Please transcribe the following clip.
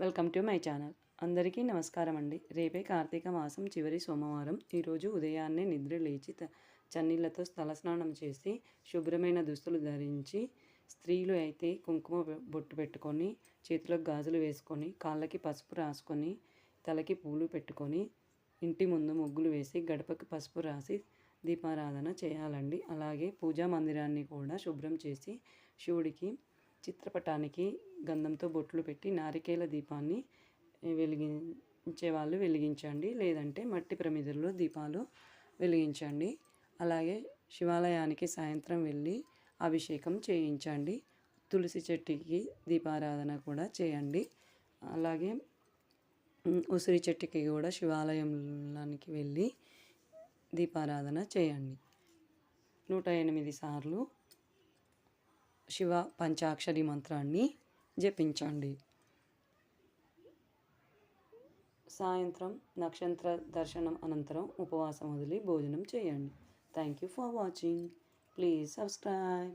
Welcome to my channel. అందరికీ నమస్కారం అండి రేపే కార్తీక మాసం చివరి సోమవారం. ఈరోజు ఉదయాన్నే నిద్ర లేచి చన్నీళ్ళతో చన్నీళ్ళతో తలస్నానం చేసి శుభ్రమైన దుస్తులు ధరించి స్త్రీలు అయితే కుంకుమ బొట్టు పెట్టుకొని చేతులకు గాజులు వేసుకొని కాళ్ళకి పసుపు రాసుకొని తలకి పూలు పెట్టుకొని ఇంటి ముందు ముగ్గులు వేసి గడపకి పసుపు రాసి దీపారాధన చేయాలండి. అలాగే పూజా మందిరాన్ని కూడా శుభ్రం చేసి శివుడికి చిత్రపటానికి గంధంతో బొట్లు పెట్టి నారికేల దీపాన్ని వెలిగించే వాళ్ళు వెలిగించండి. లేదంటే మట్టి ప్రమిదల్లో దీపాలు వెలిగించండి. అలాగే శివాలయానికి సాయంత్రం వెళ్ళి అభిషేకం చేయించండి. తులసి చెట్టుకి దీపారాధన కూడా చేయండి. అలాగే ఉసిరి చెట్టుకి కూడా శివాలయంలోనికి వెళ్ళి దీపారాధన చేయండి. నూట ఎనిమిది సార్లు శివ పంచాక్షరి మంత్రాన్ని జపించండి. సాయంత్రం నక్షత్ర దర్శనం అనంతరం ఉపవాసం వదిలి భోజనం చేయండి. Thank you for watching please subscribe